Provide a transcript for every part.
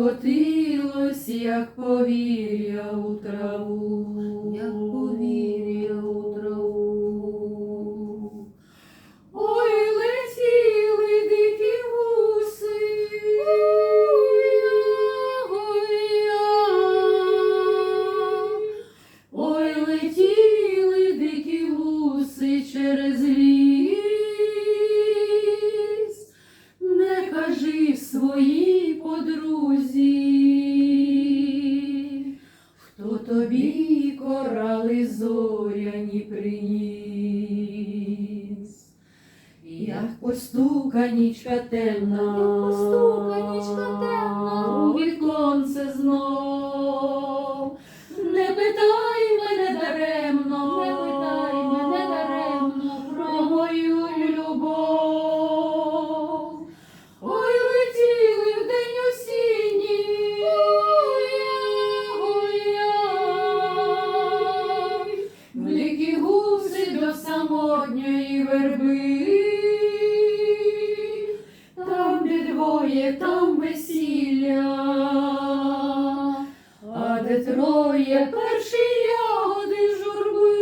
Котилось, як повір'я у траву, як повір'я у траву. Ой, летіли дикі гуси, ой, летіли дикі гуси через ліс, не кажи своїй подрузі, хто тобі корали зоряні приніс. Як постуканічка темна, самотньої верби, там, де двоє, там весілля, а де троє перші ягоди журби.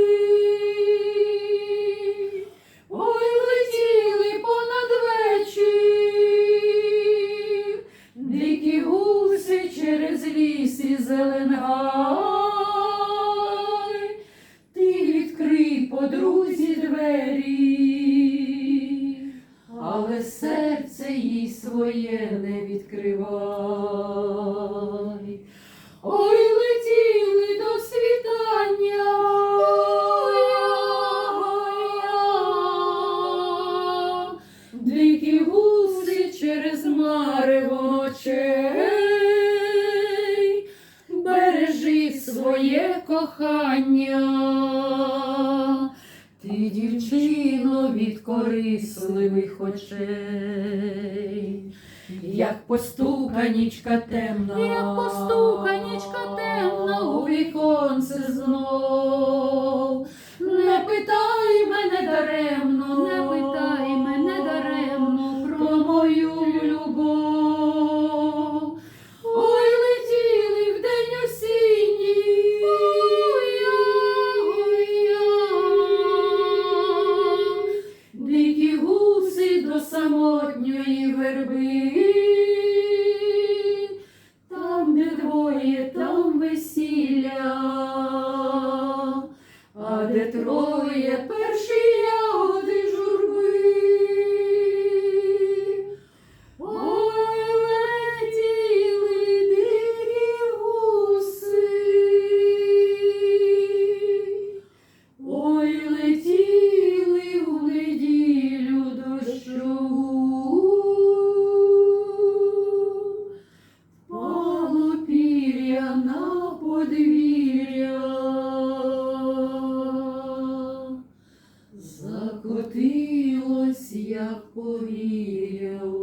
Ой, летіли понад вечір, дикі гуси через ліс і зелен. Ти відкрий подрузі двері, але серце їй своє не відкривай. Ой, летіли до світання. Дикі гуси через марево. Бережи своє кохання. Від корисливих очей, як постуканічка темна, Як постуканічка темна, у віконце знов. Троє перші ягоди журби. Ой, летіли дикі ой, летіли у неділю дощову, впало пір'я на подвір'я, закотилось, я повірю.